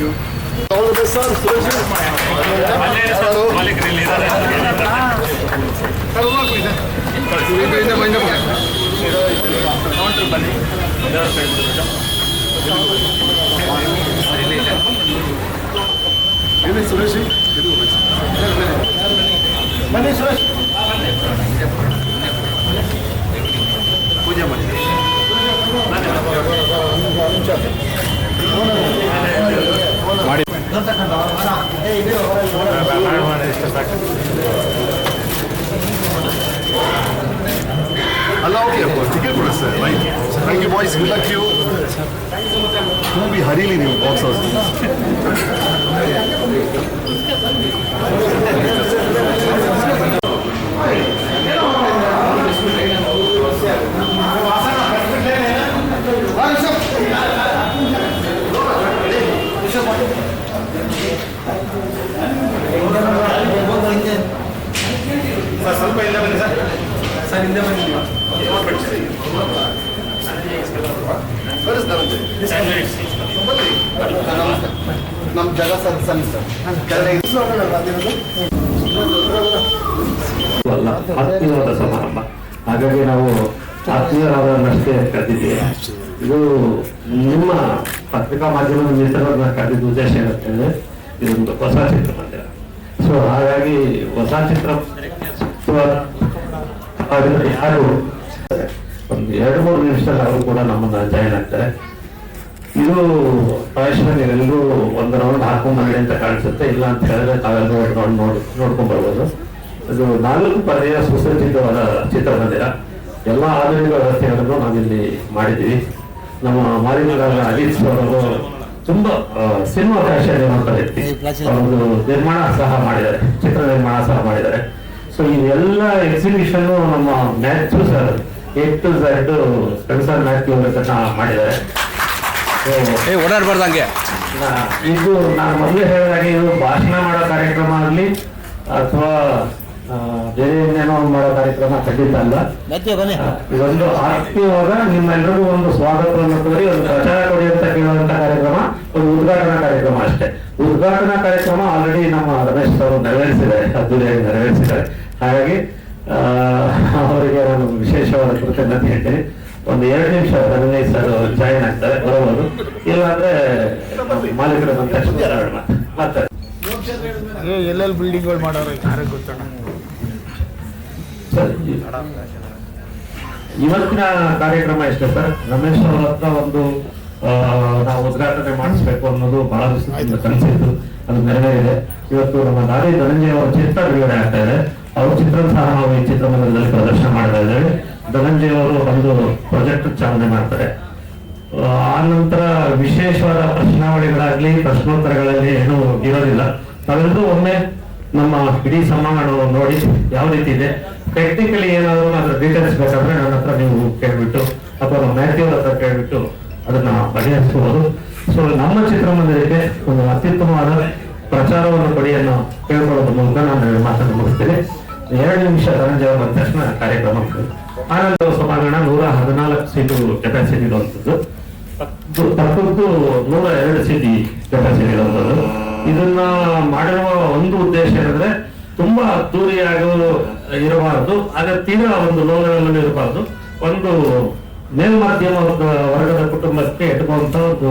you. All the best, Suresh ಪೂಜೆ ಮಾಡಿ allow me, of course, ticket thank you, boys. Good luck to you. Who be हरी ली नहीं बहुत ಅಲ್ಲ ಆತ್ಮೀಯವಾದ ಸಮಾರಂಭ. ಹಾಗಾಗಿ ನಾವು ಆತ್ಮೀಯರಾದಷ್ಟೇ ಕರೆದಿದ್ದೀವಿ ಇದು ನಿಮ್ಮ ಪತ್ರಿಕಾ ಮಾಧ್ಯಮದ ಮಿತ್ರರನ್ನ ಕರೆದಿದ್ದ ಉದ್ದೇಶ ಏನಂತಂದ್ರೆ ಇದೊಂದು ಹೊಸ ಚಿತ್ರಮಂದಿರ ಸೊ ಹಾಗಾಗಿ ಹೊಸ ಚಿತ್ರ ಯಾರು ಒಂದು ಎರಡು ಮೂರು ನಿಮಿಷದಲ್ಲಿ ಅವರು ಕೂಡ ನಮ್ಮನ್ನ ಜಾಯಿನ್ ಆಗ್ತಾರೆ ಇದು ಪ್ರಾಯಶಃ ಎಲ್ಲರೂ ಒಂದು ರೌಂಡ್ ಹಾಕೊಂಡ್ ಮಾಡಿ ಅಂತ ಕಾಣಿಸುತ್ತೆ. ಇಲ್ಲ ಅಂತ ಹೇಳಿದ್ರೆ ತಾವೆಲ್ಲ ರೌಂಡ್ ನೋಡಿ ನೋಡ್ಕೊಂಡ್ ಬರ್ಬೋದು. ಇದು ನಾಲ್ಕು ಪರ್ಯಾಯ ಸುಸಜ್ಜಿತವಾದ ಚಿತ್ರಮಂದಿರ. ಎಲ್ಲ ಆಧುನಿಕ ವ್ಯವಸ್ಥೆಗಳನ್ನು ನಾವಿಲ್ಲಿ ಮಾಡಿದ್ದೀವಿ. ನಮ್ಮ ಮಾಲಿನ್ಯಗಾರ ಅಜಿತ್ ಸರ್ ಅವರು ತುಂಬಾ ಸಿನಿಮಾ ಫ್ಯಾಷನ್ ಇರುವಂತ ವ್ಯಕ್ತಿ. ಅವರು ನಿರ್ಮಾಣ ಸಹ ಮಾಡಿದ್ದಾರೆ. ಚಿತ್ರ ನಿರ್ಮಾಣ ಸಹ ಮಾಡಿದ್ದಾರೆ. ಸೊ ಇವೆಲ್ಲ ಎಕ್ಸಿಬಿಷನ್ ನಮ್ಮ Mathew sir A to Z Spencer Mathew ಅವರ ಮಾಡಿದ್ದಾರೆ. ಏ ಓಡಾಡ್ಬಾರ್ದು ಹಂಗೆ. ನಾ- ಇದು ನಾನು ಮೊದಲು ಹೇಳಿದಾಗೆ ಇದು ಭಾಷಣ ಮಾಡೋ ಕಾರ್ಯಕ್ರಮ ಆಗಲಿ ಅಥವಾ ಬೇರೆ ಒಂದ್ ಮಾಡೋ ಕಾರ್ಯಕ್ರಮ ಖಂಡಿತ ಅಲ್ಲ. ಇದೊಂದು ಆತ್ಮೀಯವಾದ ನಿಮ್ಮೆಲ್ಲರಿಗೂ ಒಂದು ಸ್ವಾಗತವನ್ನು ಕೋರಿ ಒಂದು ಪ್ರಚಾರ ಕೊಡಿ ಅಂತ ಕೇಳುವಂತ ಕಾರ್ಯಕ್ರಮ ಒಂದು ಉದ್ಘಾಟನಾ ಕಾರ್ಯಕ್ರಮ ಅಷ್ಟೇ. ಉದ್ಘಾಟನಾ ಕಾರ್ಯಕ್ರಮ ಆಲ್ರೆಡಿ ನಮ್ಮ ರಮೇಶ್ ಅವರು ನೆರವೇರಿಸಿದ್ದಾರೆ ಅದ್ದೂರಿಯಾಗಿ ನೆರವೇರಿಸಿದ್ದಾರೆ. ಹಾಗಾಗಿ ಆ, ಅವರಿಗೆ ನಾನು ವಿಶೇಷವಾದ ಕೃತಜ್ಞತೆ ಹೇಳ್ತೀನಿ. ಒಂದು ಎರಡು ನಿಮಿಷ ಹದಿನೈದು ಸರ್ ಜಾಯಿನ್ ಆಗ್ತಾರೆ. ಇಲ್ಲಾಂದ್ರೆ ಮಾಲೀಕರ ಎಲ್ಲೆಲ್ಲಿ ಬಿಲ್ಡಿಂಗ್ಗಳು ಮಾಡೋರು ಯಾರಿಗೆ ಗೊತ್ತಣ್ಣ? ಇವತ್ತಿನ ಕಾರ್ಯಕ್ರಮ ಎಷ್ಟೇ ಸರ್? ರಮೇಶ್ ಅವರ ಹತ್ರ ಒಂದು ಆ, ನಾವು ಉದ್ಘಾಟನೆ ಮಾಡಿಸ್ಬೇಕು ಅನ್ನೋದು ಬಹಳ ದಿವಸದಿಂದ ಕನಸಿತ್ತು. ಅದು ನೆರವೇರಿದೆ ಇವತ್ತು ನಮ್ಮ ದಾರಿ ಧನಂಜಯ ಅವರ ಚಿತ್ರ ಬಿಡುಗಡೆ ಆಗ್ತಾ ಇದೆ. ಅವ್ರ ಚಿತ್ರ ಸಹ ನಾವು ಈ ಚಿತ್ರಮಂದಿರದಲ್ಲಿ ಪ್ರದರ್ಶನ ಮಾಡ್ತಾ ಇದ್ದೇವೆ ಧನಂಜಯ ಅವರು ಒಂದು ಪ್ರಾಜೆಕ್ಟ್ ಚಾಲನೆ ಮಾಡ್ತಾರೆ. ಆ, ನಂತರ ವಿಶೇಷವಾದ ಪ್ರಶ್ನಾವಳಿಗಳಾಗ್ಲಿ ಪ್ರಶ್ನೋತ್ತರಗಳಲ್ಲಿ ಏನು ಇರೋದಿಲ್ಲ. ತಾವೆಲ್ಲರೂ ಒಮ್ಮೆ ನಮ್ಮ ಇಡೀ ಸಮಾರಂಭವನ್ನು ನೋಡಿ ಯಾವ ರೀತಿ ಇದೆ. ಟೆಕ್ನಿಕಲಿ ಏನಾದರೂ ಅದ್ರ ಡೀಟೇಲ್ಸ್ ಬೇಕಾದ್ರೆ ನನ್ನ ಹತ್ರ ನೀವು ಕೇಳ್ಬಿಟ್ಟು ಅಥವಾ ನಮ್ಮ ಮ್ಯಾಥ್ಯೂ ಹತ್ರ ಕೇಳ್ಬಿಟ್ಟು ಅದನ್ನ ಬಗೆಹರಿಸಬಹುದು ಸೊ ನಮ್ಮ ಚಿತ್ರಮಂದಿರಕ್ಕೆ ಒಂದು ಅತ್ಯುತ್ತಮವಾದ ಪ್ರಚಾರವನ್ನು ಕೊಡಿ ಕೇಳ್ಕೊಳ್ಳೋದ್ರ ಮೂಲಕ ನಾನು ಮಾತನ್ನು ಮುಗಿಸ್ತೇನೆ. ಎರಡು ನಿಮಿಷ ಧನಂಜಯ ಬಂದ ತಕ್ಷಣ ಕಾರ್ಯಕ್ರಮ. ಆನಂದ ಸಭಾಂಗಣ ನೂರ ಹದಿನಾಲ್ಕು ಸೀಟು ಕೆಪಾಸಿಟಿ ತಪ್ಪದ್ದು ನೂರ ಎರಡು ಸಿದ್ಧಿ ಕೆಪಾಸಿಟಿ ಇರುವಂತದ್ದು ಇದನ್ನ ಮಾಡಿರುವ ಒಂದು ಉದ್ದೇಶ ಏನಂದ್ರೆ, ತುಂಬಾ ಅದ್ದೂರಿಯಾಗಿ ಇರಬಾರದು ಆದ್ರೆ ತೀರಾ ಒಂದು ಲೋಲಗಳಲ್ಲಿ ಇರಬಾರದು ಒಂದು ಮೇಲ್ಮಾಧ್ಯಮ ವರ್ಗದ ಕುಟುಂಬಕ್ಕೆ ಎಟುಕುವಂತ ಒಂದು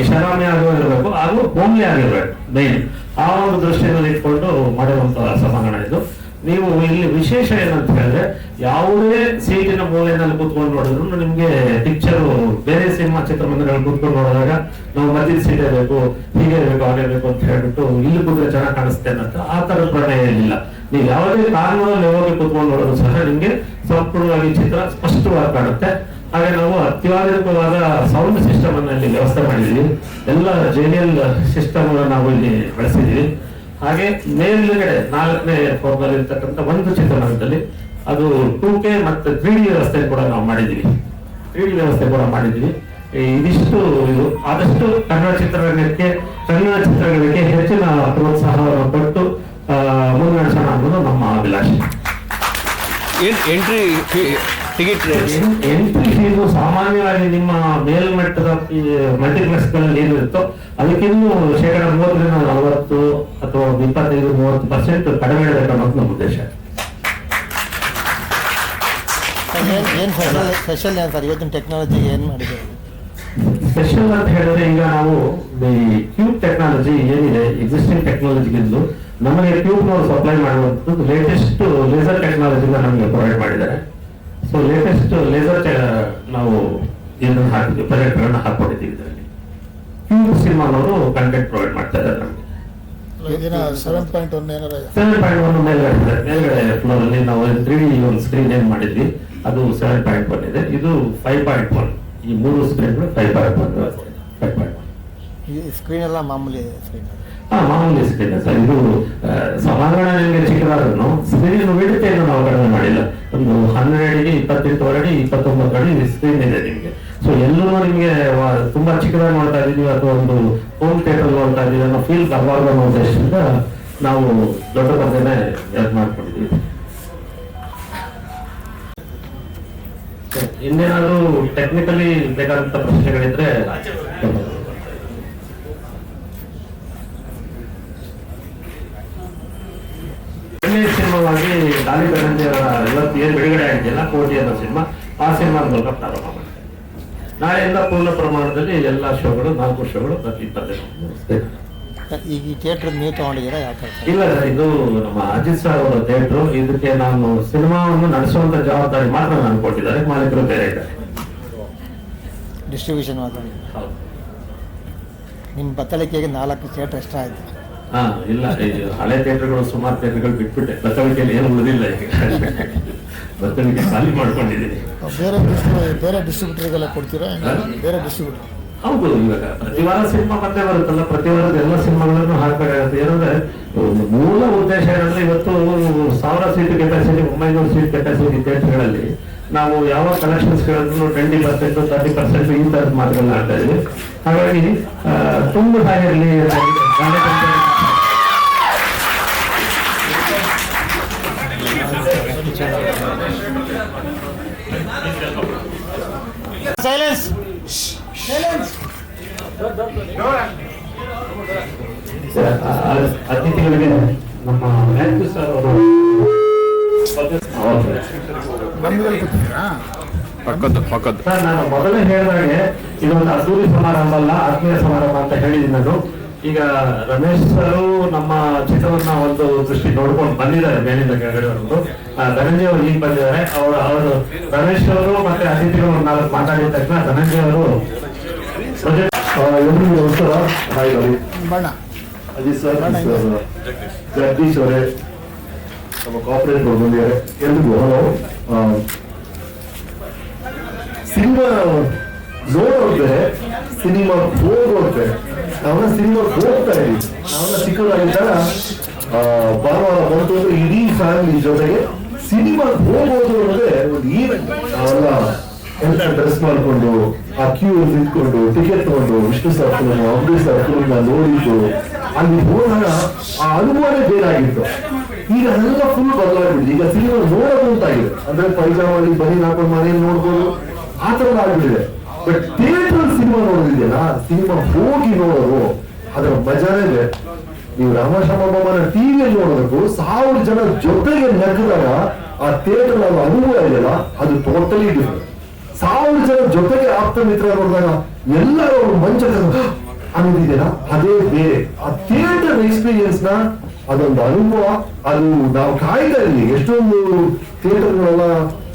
ಐಷಾರಾಮಿ ಆಗುವ ಇರಬೇಕು, ಹಾಗೂ ಹೋಮ್ಲಿ ಆಗಿರ್ಬೇಕು ಮೇನ್ ಆ ಒಂದು ದೃಷ್ಟಿಯಲ್ಲಿ ಇಟ್ಕೊಂಡು ಮಾಡಿರುವಂತಹ ಸಮಾಗಣ ಇದು. ನೀವು ಇಲ್ಲಿ ವಿಶೇಷ ಏನಂತ ಹೇಳಿದ್ರೆ ಯಾವುದೇ ಸೀಟಿನ ಮೂಲೆಯಲ್ಲಿ ಕೂತ್ಕೊಂಡು ನೋಡಿದ್ರು ನಿಮ್ಗೆ ಪಿಕ್ಚರ್ ಬೇರೆ ಸಿನಿಮಾ ಚಿತ್ರಮಂದಿರಗಳಲ್ಲಿ ಕೂತ್ಕೊಂಡು ನೋಡಿದಾಗ ನಾವು ಮಧ್ಯದ ಸೀಟ್ ಬೇಕು ಹೀಗೆ ಇರಬೇಕು, ಹಾಗೆ ಬೇಕು ಅಂತ ಹೇಳ್ಬಿಟ್ಟು ಇಲ್ಲಿ ಕೂತ್ರೆ ಚೆನ್ನಾಗಿ ಕಾಣಿಸುತ್ತೆ ಅಂತ ಆ ತರ ಪ್ರಣಯ ಏನಿಲ್ಲ. ನೀವು ಯಾವುದೇ ಕಾರಣದಲ್ಲಿ ಹೋಗಿ ಕೂತ್ಕೊಂಡು ನೋಡೋದು ಸಹ ನಿಮ್ಗೆ ಸಂಪೂರ್ಣವಾಗಿ ಚಿತ್ರ ಸ್ಪಷ್ಟವಾಗಿ ಕಾಣುತ್ತೆ. ಹಾಗೆ ನಾವು ಅತ್ಯಾಧುನಿಕವಾದ ಸೌಂಡ್ ಸಿಸ್ಟಮ್ ಅನ್ನ ಇಲ್ಲಿ ವ್ಯವಸ್ಥೆ ಮಾಡಿದೀವಿ ಎಲ್ಲ ಜೇನಿಯಲ್ ಸಿಸ್ಟಮ್ ನಾವು ಇಲ್ಲಿ ಬಳಸಿದೀವಿ ಹಾಗೆ ಮೇಲ್ಗಡೆ ನಾಲ್ಕನೇ ಫಾರ್ಮಲ್ ಒಂದು ಚಿತ್ರಮಂದಿರದಲ್ಲಿ ಅದು ಟೂ ಕೆ ಮತ್ತೆ ತ್ರೀ ಡಿ ವ್ಯವಸ್ಥೆ ಕೂಡ ನಾವು ಮಾಡಿದ್ವಿ ತ್ರೀ ಡಿ ವ್ಯವಸ್ಥೆ ಕೂಡ ಮಾಡಿದ್ವಿ ಇದಿಷ್ಟು ಇದು ಆದಷ್ಟು ಕನ್ನಡ ಚಿತ್ರರಂಗಕ್ಕೆ ಕನ್ನಡ ಚಿತ್ರರಂಗಕ್ಕೆ ಹೆಚ್ಚಿನ ಪ್ರೋತ್ಸಾಹವನ್ನು ಕೊಟ್ಟು ಮುನ್ನಡೆಸೋಣ ಅನ್ನೋದು ನಮ್ಮ ಅಭಿಲಾಷೆ. ಎಂಟ್ರಿ ಟಿಕೆಟ್ ಎಂಟ್ರಿ ಫೀಸು ಸಾಮಾನ್ಯವಾಗಿ ನಿಮ್ಮ ಮೇಲ್ಮಟ್ಟದ ಮಲ್ಟಿಪ್ಲೆಕ್ಸ್ಗಳಲ್ಲಿ ಏನಿರುತ್ತೋ ಅದಕ್ಕಿನ್ನೂ ಶೇಕಡ ಮೂವತ್ತರಿಂದ ನಲವತ್ತು ಅಥವಾ ಇಪ್ಪತ್ತೈದು ಮೂವತ್ತು ಪರ್ಸೆಂಟ್ ಕಡಿಮೆ ಇಡಬೇಕು ಅನ್ನೋದು ನಮ್ಮ ಉದ್ದೇಶ ಏನು ಸ್ಪೆಷಲ್ ಸ್ಪೆಷಲ್ ಏನು ಸರ್ ಇವತ್ತಿನ ಟೆಕ್ನಾಲಜಿ ಏನು ಮಾಡಿದೆ? ಸ್ಪೆಷಲ್ ಅಂತ ಹೇಳಿದ್ರೆ ಈಗ ನಾವು ಈ ಕ್ಯೂಬ್ ಟೆಕ್ನಾಲಜಿ ಏನಿದೆ ಎಕ್ಸಿಸ್ಟಿಂಗ್ ಟೆಕ್ನಾಲಜಿಗಿಂದು ನಮಗೆ ಕ್ಯೂಬ್ ನವರು ಸಪ್ಲೈ ಮಾಡುವಂಥದ್ದು ಲೇಟೆಸ್ಟ್ ಲೇಸರ್ ಟೆಕ್ನಾಲಜಿನ ನಮಗೆ ಪ್ರೊವೈಡ್ ಮಾಡಿದ್ದಾರೆ. ಸೊ ಲೇಟೆಸ್ಟ್ ಲೇಸರ್ ನಾವು ಇದನ್ನು ಹಾಕಿದ್ವಿ? ಪರ್ಯಟನ ಹಾಕೊಂಡಿದ್ದೀವಿ ಇದರಲ್ಲಿ. ಫ್ಯೂಲ್ ಸಿನಿಮಾದವರು ಕಂಟೆಂಟ್ ಪ್ರೊವೈಡ್ ಮಾಡ್ತಾ ಇದ್ದಾರೆ ನಮಗೆ. ಸೆವೆನ್ ಪಾಯಿಂಟ್ ಒನ್ ಏನಾರ ಸೆವೆನ್ ಪಾಯಿಂಟ್ ಒನ್ ಮೇಲ್ಗಡೆ. ಮೇಲ್ಗಡೆ ಫ್ಲೋರ್ ಅಲ್ಲಿ ನಾವು ತ್ರೀ ಡಿ ಒಂದು ಸ್ಕ್ರೀನ್ ಏನ್ ಮಾಡಿದ್ವಿ? ಅದು ಸೆವೆನ್ ಪಾಯಿಂಟ್ ಒನ್ ಇದೆ. ಇದು ಫೈವ್ ಪಾಯಿಂಟ್ ಒನ್ ಈ ಮೂರು ಸ್ಕ್ರೀನ್ಗಳು five point one five point one ಈ ಸ್ಕ್ರೀನ್ ಎಲ್ಲ ಮಾಮೂಲಿ ಸ್ಕ್ರೀನ್ ಮಾಮೂಲಿ ಸ್ಕ್ರೀನ್ ಸರ್. ಇದು ಸಭಾಂಗಣ ನಿಮಗೆ ಚಿಕ್ಕದಾದ್ರೂ ಸ್ಕ್ರೀನ್ ವಿಡಿತೆಯನ್ನು ನಾವು ಕಡಿಮೆ ಮಾಡಿಲ್ಲ. ಒಂದು ಹನ್ನೆರಡು ಅಡಿ ಇಪ್ಪತ್ತೆಂಟು ಅಡಿ ಇಪ್ಪತ್ತೊಂಬತ್ತು ಅಡಿ ಸ್ಕ್ರೀನ್ ಇದೆ ನಿಮಗೆ. ಸೊ ಎಲ್ಲರೂ ನಿಮಗೆ ತುಂಬಾ ಚಿಕ್ಕದಾಗಿ ನೋಡ್ತಾ ಇದೀವಿ ಅಥವಾ ಒಂದು ಹೋಮ್ ಥಿಯೇಟರ್ ನೋಡ್ತಾ ಇದೀವಿ ಅನ್ನೋ ಫೀಲ್ ಬರಬಾರ್ದು ಅನ್ನೋ ಉದ್ದೇಶದಿಂದ ನಾವು ದೊಡ್ಡ ಕಥೆನೆ ಇದು ಮಾಡ್ಕೊಂಡಿದ್ದೀವಿ. ಇನ್ನೇನಾದ್ರೂ ಟೆಕ್ನಿಕಲಿ ಬೇಕಾದಂತ ಪ್ರಶ್ನೆಗಳಿದ್ರೆ ಸಿನಿಮಾವಾಗಿ ದಾಳಿ ಧನಂಜಯವರ ಇವತ್ತು ಏನು ಬಿಡುಗಡೆ ಆಗಿದೆಯಲ್ಲ ಕೋಟಿ ಅನ್ನೋ ಸಿನಿಮಾ ಆ ಸಿನಿಮಾ ಮೂಲಕ ಪ್ರಾರಂಭ ಮಾಡಿದೆ ನಾಳೆಯಿಂದ ಪೂರ್ಣ ಪ್ರಮಾಣದಲ್ಲಿ ಎಲ್ಲ ಶೋಗಳು ನಾಲ್ಕು ಶೋಗಳು ಪ್ರತಿ ಇಪ್ಪತ್ತೆ ಈಗ ಈ ಥಿಯೇಟರ್ ನೀವು ತಗೊಂಡಿದ್ದೀರಾ ಯಾಕೆ ಇಲ್ಲ ಸರ್ ಇದು ನಮ್ಮ ಅಜಿತ್ ಸರ್ ಅವರ ಥಿಯೇಟ್ರು. ಇದಕ್ಕೆ ನಾನು ಸಿನಿಮಾವನ್ನು ನಡೆಸುವಂತ ಜವಾಬ್ದಾರಿ ಮಾತ್ರ ನಾನು ಕೊಟ್ಟಿದ್ದಾರೆ. ಮಾಲೀಕರು ಬೇರೆ ಇದ್ದಾರೆ. ಡಿಸ್ಟ್ರಿಬ್ಯೂಷನ್ ಮಾತ್ರ. ನಿಮ್ಮ ಬತ್ತಳಿಕೆಗೆ ನಾಲ್ಕು ಥಿಯೇಟರ್ ಎಷ್ಟಾಯಿತು ಆಯ್ತು. ಹಾ ಇಲ್ಲ ಹಳೆ ಥಿಯೇಟರ್ಗಳು ಸುಮಾರು ಥಿಯೇಟರ್ಗಳು ಬಿಟ್ಬಿಟ್ಟೆ. ಬತ್ತಳಿಕೆಯಲ್ಲಿ ಏನು ಉಳಿದಿಲ್ಲ ಈಗ. ಬತ್ತಳಿಕೆ ಖಾಲಿ ಮಾಡ್ಕೊಂಡಿದ್ದೀನಿ. ಬೇರೆ distribu- ಬೇರೆ ಡಿಸ್ಟ್ರಿಬ್ಯೂಟರ್ಗೆಲ್ಲ ಕೊಡ್ತೀರಾ? ಹೆಂಗೆ? ಬೇರೆ ಡಿಸ್ಟ್ರಿಬ್ಯೂಟರ್ ಹೌದು ಇವಾಗ ಪ್ರತಿ ವಾರ ಸಿನಿಮಾ ಮತ್ತೆ ಬರುತ್ತಲ್ಲ ಪ್ರತಿ ವಾರದ ಎಲ್ಲ ಸಿನಿಮಾಗಳನ್ನು ಹಾಕಬೇಕಾಗುತ್ತೆ. ಏನಂದ್ರೆ ಮೂಲ ಉದ್ದೇಶ ಏನಂದ್ರೆ ಇವತ್ತು ಸಾವಿರ ಸೀಟ್ ಕೆಪಾಸಿಟಿ ಒಂಬೈನೂರು ಸೀಟ್ ಕೆಪಾಸಿಟಿ ಥಿಯೇಟರ್ಗಳಲ್ಲಿ ನಾವು ಯಾವ ಕಲೆಕ್ಷನ್ಸ್ಗಳನ್ನು ಟ್ವೆಂಟಿ ಪರ್ಸೆಂಟ್ ತರ್ಟಿ ಪರ್ಸೆಂಟ್ ಈ ತರದ ಮಾತುಗಳನ್ನ ಆಡ್ತಾ ಇದ್ದೀವಿ. ಹಾಗಾಗಿ ಆ, ತುಂಬದಾಗಿರ್ಲಿ ಸೈಲೆನ್ಸ್ ಅತಿಥಿಗಳಿಗೆ ನಮ್ಮ ಮ್ಯಾಥ್ಯೂ ಸರ್ ಅವರು ಪಕ್ಕದ್ದು ಪಕ್ಕದ್ದು. ಸರ್ ನಾನು ಮೊದಲೇ ಹೇಳಿದಾಗೆ ಇದೊಂದು ಅದ್ದೂರಿ ಸಮಾರಂಭ ಅಲ್ಲ ಆತ್ಮೀಯ ಸಮಾರಂಭ ಅಂತ ಹೇಳಿದ್ದೀನಿ ನಾನು ಈಗ ರಮೇಶ್ ಸರ್ ನಮ್ಮ ಚಿತ್ರವನ್ನ ಒಂದು ದೃಷ್ಟಿ ನೋಡ್ಕೊಂಡು ಬಂದಿದ್ದಾರೆ ಮೇಲಿಂದ ಕೆಳಗಡೆ ಆ, ಧನಂಜಯ ಅವರು ಈಗ ಬಂದಿದ್ದಾರೆ. ಅವರು ಅವರು ರಮೇಶ್ ಅವರು ಮತ್ತೆ ಅತಿಥಿಗಳು ನಾಲ್ಕು ಮಾತಾಡಿದ ತಕ್ಷಣ ಧನಂಜಯ ಅವರು ಎಲ್ರಿಗೂ ನಮಸ್ಕಾರ. ಹಾಯ್ ರವಿ ಬಣ್ಣ. ಅಜಿತ್ ಸರ್ ಸರ್ ಜಗದೀಶ್ ಅವರೇ ನಮ್ಮ ಕಾಪರೇಟ್ ಅವರು ಬಂದಿದ್ದಾರೆ. ಎಲ್ರಿಗೂ ಹಲೋ. ಸಿನಿಮಾ ನೋಡೋದ್ರೆ ಸಿನಿಮಾ ಹೋಗೋದ್ರೆ ಅವನ ಸಿನಿಮಾ ಹೋಗ್ತಾ ಇದ್ದೀವಿ. ಅವನ ಚಿಕ್ಕದಾಗಿದ್ದಾಗ ಭಾನುವಾರ ಬಂತು ಅಂದ್ರೆ ಇಡೀ ಫ್ಯಾಮಿಲಿ ಜೊತೆಗೆ ಸಿನಿಮಾ ಹೋಗೋದು ಅನ್ನೋದೇ ಒಂದು ಈವೆಂಟ್ ಅವೆಲ್ಲ ಎಲ್ಲ ಡ್ರೆಸ್ ಮಾಡಿಕೊಂಡು, ಆ ಕ್ಯೂ ನಿಂತ್ಕೊಂಡು ಟಿಕೆಟ್ ತಗೊಂಡು, Vishnu sir film Ambareesh sir film ನೋಡಿದ್ದು. ಅಲ್ಲಿ ಹೋದಾಗ ಆ ಅನುಭವನೇ ಬೇರಾಗಿತ್ತು ಈಗ ಅದೆಲ್ಲ ಫುಲ್ ಬದಲಾಗ್ಬಿಟ್ಟಿದೆ. ಈಗ ಸಿನಿಮಾ ನೋಡೋದು ಅಂತಾಗಿದೆ ಅಂದ್ರೆ ಪೈಜಾಮಲ್ಲಿ ಬರೀ ಹಾಕೊಂಡು ಮನೇಲಿ ನೋಡ್ಬೋದು. ಆ ಥರ ಆಗ್ಬಿಟ್ಟಿದೆ. ಬಟ್ ಥಿಯೇಟರ್ ಸಿನಿಮಾ ನೋಡೋದಿದೆಯಲ್ಲ? ಸಿನಿಮಾ ಹೋಗಿ ನೋಡೋದು. ಅದರ ಮಜಾನೇ ಇದೆ ನೀವು ರಾಮಶ್ಯಾಮನ ಟಿವಿಯಲ್ಲಿ ನೋಡೋದಕ್ಕೂ ಸಾವಿರ ಜನ ಜೊತೆಗೆ ನಗ್ಗಿದಾಗ ಆ ಥಿಯೇಟರ್ ಆಗೋ ಅನುಭವ ಇದೆಯಲ್ಲ? ಅದು ಟೋಟಲಿ ಡಿಫ್ರೆಂಟ್ ಸಾವಿರ ಜನ ಜೊತೆಗೆ ಆಪ್ತ ಮಿತ್ರ ನೋಡಿದಾಗ ಎಲ್ಲರೂ ಮಂಚದ ಮಂಚ ಅನ್ನೋದಿದೆಯಲ್ಲ ಅದೇ ಬೇರೆ. ಆ ಥಿಯೇಟರ್ ಎಕ್ಸ್ಪೀರಿಯನ್ಸ್ನ ಅದೊಂದು ಅನುಭವ. ಅದು ನಾವು ಕಾಯ್ತಾ ಇದ್ವಿ ಎಷ್ಟೊಂದು ಥಿಯೇಟರ್ಗಳೆಲ್ಲ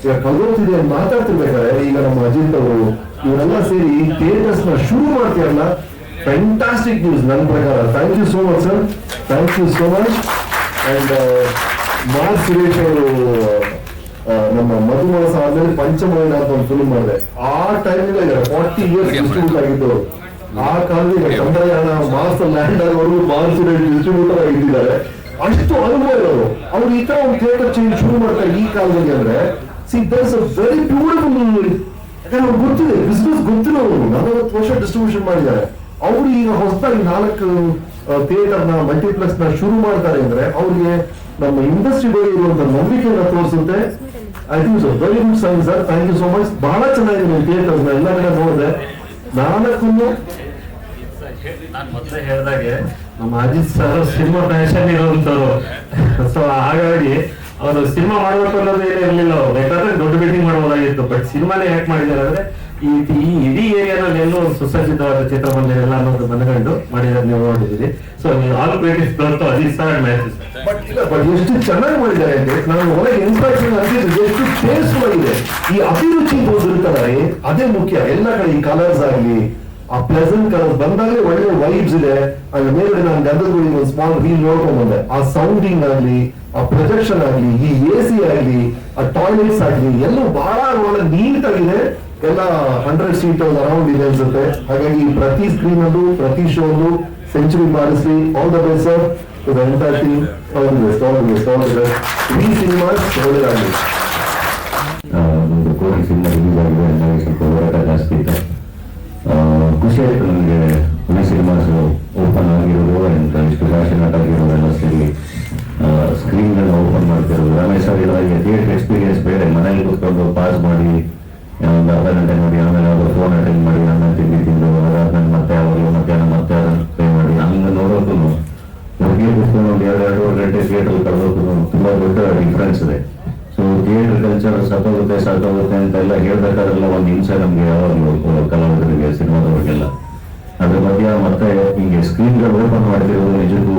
ಈಗ ಕಲ್ಗೋಗ್ತಿದೆ ಅಂತ ಮಾತಾಡ್ತಿರ್ಬೇಕಾದ್ರೆ ಈಗ ನಮ್ಮ ಅಜಿತ್ ಅವರು ಇವರೆಲ್ಲ ಸೇರಿ ಥಿಯೇಟರ್ಸ್ನ ಶುರು ಮಾಡ್ತೀರಲ್ಲ ಫ್ಯಾಂಟಾಸ್ಟಿಕ್ ನ್ಯೂಸ್ ನನ್ನ ಪ್ರಕಾರ. Thank you so much sir thank you so much and ಮಾರ್ ಸುರೇಶ್ ಅವರು ನಮ್ಮ ಮಧುಮಾಸ ಆದ್ಮೇಲೆ ಪಂಚಮಯನ ಅಂತ ಒಂದು ಫಿಲ್ಮ್ ಮಾಡಿದೆ. ಆ ಟೈಮಿಗೆ ಫಾರ್ಟಿ ಇಯರ್ಸ್ ಡಿಸ್ಟ್ರಿಬ್ಯೂಟ್ ಆಗಿದ್ದು ಆ ಕಾಲದಲ್ಲಿ ಚಂದ್ರಯಾನ ಮಾಸ್ ಲ್ಯಾಂಡ್ ಆಗೋರು ಮಾರ್ ಸುರೇಶ್ ಡಿಸ್ಟ್ರಿಬ್ಯೂಟರ್ ಆಗಿದ್ದಾರೆ ಅಷ್ಟು ಅನುಭವ ಇರೋರು. ಅವ್ರು ಈ ತರ ಒಂದು ಥಿಯೇಟರ್ ಚೇಂಜ್ ಶುರು ಮಾಡ್ತಾರೆ ಈ ಕಾಲದಲ್ಲಿ ಅಂದ್ರೆ see there's a very beautiful ಯಾಕಂದ್ರೆ ಅವ್ರು ಗೊತ್ತಿದೆ ಬಿಸ್ನೆಸ್ ಗೊತ್ತಿರೋರು ನಲವತ್ತು ವರ್ಷ ಡಿಸ್ಟ್ರಿಬ್ಯೂಷನ್ ಮಾಡಿದ್ದಾರೆ. ಅವರು ಈಗ ಹೊಸದಾಗಿ ನಾಲ್ಕು ಥಿಯೇಟರ್ನ ಮಲ್ಟಿಪ್ಲೆಕ್ಸ್ನ ಶುರು ಮಾಡ್ತಾರೆ ಅಂದ್ರೆ ಅವ್ರಿಗೆ ನಮ್ಮ ಇಂಡಸ್ಟ್ರಿ ಬಗ್ಗೆ ಇರುವಂತ ನಂಬಿಕೆಯನ್ನ ತೋರಿಸುತ್ತೆ. I think very good sign sir thank you so much ಬಹಳ ಚೆನ್ನಾಗಿದೆ ನಿಮ್ಮ ಥಿಯೇಟರ್ಸ್ನ ಎಲ್ಲ ಕಡೆ ನೋಡಿದೆ ನಾಲ್ಕು ನಾನು ಮೊದಲೇ ಹೇಳಿದಾಗೆ, ನಮ್ಮ ಅಜಿತ್ ಸರ್ ಸಿನಿಮಾ ಪ್ಯಾಷನ್ ಇರುವಂತವ್ರು ಸೊ ಹಾಗಾಗಿ ಅವರು ಸಿನಿಮಾ ಮಾಡಬೇಕು ಅನ್ನೋದು ಏನೇ ಇರಲಿಲ್ಲ ಬೇಕಾದ್ರೆ ದೊಡ್ಡ ಬಿಲ್ಡಿಂಗ್ ಮಾಡಬಹುದಾಗಿತ್ತು ಬಟ್ ಸಿನಿಮಾನೇ ಯಾಕೆ ಮಾಡಿದ್ದಾರೆ ಅಂದ್ರೆ ಈ ಈ ಇಡೀ ಏರಿಯಾದಲ್ಲಿ ಎಲ್ಲೋ ಒಂದು ಸುಸಜ್ಜಿತವಾದ ಚಿತ್ರಮಂದಿರ ಎಲ್ಲ ಅನ್ನೋದು ಬಂದ್ಕೊಂಡು ಮಾಡಿದ್ರೆ ನೀವು ನೋಡಿದ್ದೀರಿ. ಸೊ ಆಲ್ ಕ್ರಿಯೇಟಿವ್ಸ್ ಬಂತು, ಅದೇ ಸರ್ ಅಂಡ್ ಮ್ಯಾಥ್ಸ್ ಬಟ್ ಇಲ್ಲ ಬಟ್ ಎಷ್ಟು ಚೆನ್ನಾಗಿ ಮಾಡಿದ್ದಾರೆ ಅಂದ್ರೆ ನಾನು ಒಳಗೆ ಇನ್ಸ್ಪೈರೇಷನ್ ಆಗಿದ್ದು ಎಷ್ಟು ಟೇಸ್ಟ್ ಆಗಿದೆ. ಈ ಅಭಿರುಚಿ ಇರ್ತಾರೆ ಅದೇ ಮುಖ್ಯ. ಎಲ್ಲ ಕಡೆ ಈ ಕಲರ್ಸ್ ಆಗ್ಲಿ ಆ ಪ್ಲೆಸೆಂಟ್ ಕಲರ್ಸ್ ಬಂದಾಗಲೇ ಒಳ್ಳೆ ವೈಬ್ಸ್ ಇದೆ. ಅಂಡ್ ಮೇಲ್ಗಡೆ ನಾನು ಗಂಧದಲ್ಲಿ ಒಂದು ಸ್ಮಾಲ್ ವೀಲ್ ನೋಡ್ಕೊಂಡ್ಬಂದೆ ಆ ಸೌಂಡಿಂಗ್ ಆಗ್ಲಿ, ಆ ಪ್ರೊಜೆಕ್ಷನ್ ಆಗ್ಲಿ, ಈ ಎ ಸಿ ಆಗ್ಲಿ, ಆ ಟಾಯ್ಲೆಟ್ಸ್ ಆಗ್ಲಿ, ಎಲ್ಲ ಬಹಳ ಒಳ್ಳೆ ಆಗಿದೆ ಎಲ್ಲ ಹಂಡ್ರೆಡ್ ಸೀಟ್ ಅರೌಂಡ್ ಇದೆ ಅನ್ಸುತ್ತೆ. ಹಾಗಾಗಿ ಪ್ರತಿ ಸ್ಕ್ರೀನ್ ಅಲ್ಲೂ, ಪ್ರತಿ ಶೋ ಅಲ್ಲೂ ಸೆಂಚುರಿ ಮಾಡಿಸಿ ಆಲ್ ದ ಬೆಸ್ಟ್ ಸರ್ ಈ ಸಿನಿಮಾ ಸಿನಿಮಾ ರಿಲೀಸ್ ಆಗಿದೆ ಖುಷಿ ಆಯಿತು ನನಗೆ ಹುಲಿ ಸಿನಿಮಾಸ್ ಓಪನ್ ಆಗಿರೋದು ಆ್ಯಂಡ್ ಇಷ್ಟು ಫ್ಯಾಷನೇಟ್ ಆಗಿರೋದೆಲ್ಲ ಸೇರಿ. ಸ್ಕ್ರೀನ್ಗಳನ್ನ ಓಪನ್ ಮಾಡ್ತಿರೋದು. ರಮೇಶ್ ಸರ್ ಹೇಳಿದಾಗೆ ಥಿಯೇಟರ್ ಎಕ್ಸ್ಪೀರಿಯನ್ಸ್ ಬೇರೆ. ಮನೇಲಿ ಕೂತ್ಕೊಂಡು ಪಾಸ್ ಮಾಡಿ ಒಂದು ಅರ್ಧ ಗಂಟೆ ನೋಡಿ, ಆಮೇಲೆ ಅವರು ಫೋನ್ ಅಟೆಂಡ್ ಮಾಡಿ, ಅನ್ನ ತಿಂಡಿ ತಿಂದು ಅದಾದ್ಮೇಲೆ ಮತ್ತೆ ಅವರು ಮಧ್ಯಾಹ್ನ ಮತ್ತೆ ಅದನ್ನು ಪ್ಲೇ ಮಾಡಿ, ಹಂಗೆ ನೋಡೋದು ಹೊರಗೆ ಕೂತ್ಕೊಂಡು ಒಂದು ಎರಡು ಎರಡೂವರೆ ಗಂಟೆ ಥಿಯೇಟರ್ ಕಳೆದೋಕ್ಕೂ ತುಂಬಾ ದೊಡ್ಡ ಡಿಫ್ರೆನ್ಸ್ ಇದೆ. ಕಲ್ಚರ್ ಸತ್ತೋಗುತ್ತೆ ಅಂತ ಎಲ್ಲ ಹೇಳ್ಬೇಕಾದ್ರೆಲ್ಲ ಒಂದು ಹಿಂಸೆ ನಮ್ಗೆ ಯಾವಾಗಲೂ ಕಲಾವಿದರಿಗೆ, ಸಿನಿಮಾದವರಿಗೆಲ್ಲ. ಅದ್ರ ಮಧ್ಯ ಮತ್ತೆ ಹಿಂಗೆ ಸ್ಕ್ರೀನ್ಗಳು ಓಪನ್ ಮಾಡ್ತಿರೋದು ನಿಜಕ್ಕೂ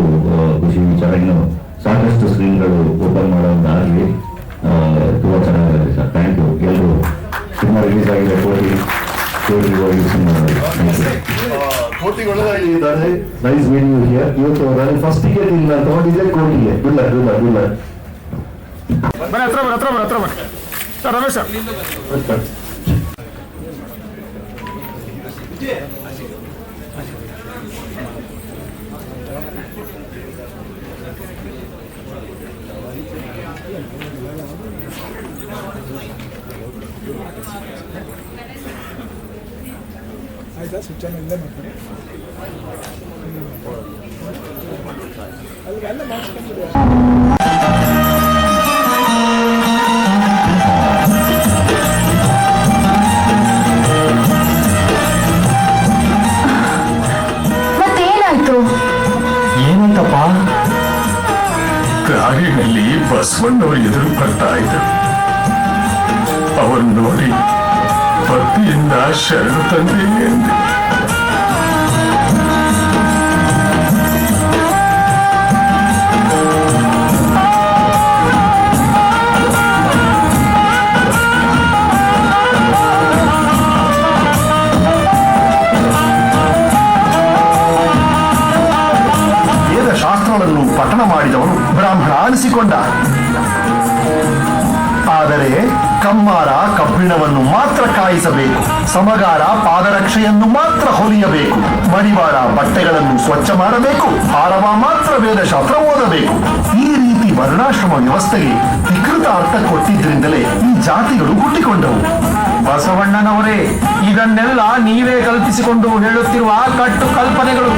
ಖುಷಿ, ವಿಚಾರ. ಇನ್ನು ಸಾಕಷ್ಟು ಸ್ಕ್ರೀನ್ಗಳು ಓಪನ್ ಮಾಡೋದಾಗ್ಲಿ ತುಂಬಾ ಚೆನ್ನಾಗಿದೆ ಸರ್. ಥ್ಯಾಂಕ್ ಯು ಎಲ್ಲರೂ ಸಿನಿಮಾ ರಿಲೀಸ್ ಆಗಿದೆ ಕೋಟಿ ಕೋಟಿ ಹೋಗಿ ಸಿನಿಮಾ ಇವತ್ತು ನಾನು ಫಸ್ಟ್ ಟಿಕೆಟ್ ಇಲ್ಲ ತಗೊಂಡಿದ್ದೆ ಕೋಟಿಗೆ. ಇಲ್ಲ ಇಲ್ಲ ಗುಡ್ ಲಕ್ ಗುಡ್ ಲಕ್ ಬನ್ನಿ ಹತ್ರ ಬರ್ರಿ ಹತ್ರ ಬರ್ರಿ ಹತ್ರ ಬರ್ರಿ ಸರ್ ರಮೇಶ್ ಸರ್ ಆಯ್ತಾ ಸ್ವಿಚ್ ಆನ್ ಇಲ್ಲೇ ಮಾಡ್ತಾರೆ ಬಸವಣ್ಣವರು ಎದುರು ಬರ್ತಾ ಇದ್ದರು ಅವರು ನೋಡಿ ಭಕ್ತಿಯಿಂದ ಶರಣು ತಂದೆ ಮಾತ್ರ ಕಾಯಿಸಬೇಕು ಸಮಗಾರ ಪಾದರಕ್ಷೆಯನ್ನು ಮಾತ್ರ ಹೊಲಿಯಬೇಕು. ಮಡಿವಾರ ಬಟ್ಟೆಗಳನ್ನು ಸ್ವಚ್ಛ ಮಾಡಬೇಕು. ಆರವ ಮಾತ್ರ ವೇದಶಾಸ್ತ್ರ ಓದಬೇಕು. ಈ ರೀತಿ ವರ್ಣಾಶ್ರಮ ವ್ಯವಸ್ಥೆಗೆ ವಿಕೃತ ಅರ್ಥ ಕೊಟ್ಟಿದ್ರಿಂದಲೇ ಈ ಜಾತಿಗಳು ಹುಟ್ಟಿಕೊಂಡವು. ಬಸವಣ್ಣನವರೇ, ಇದನ್ನೆಲ್ಲ ನೀವೇ ಕಲ್ಪಿಸಿಕೊಂಡು ಹೇಳುತ್ತಿರುವ ಕಟ್ಟು ಕಲ್ಪನೆಗಳು.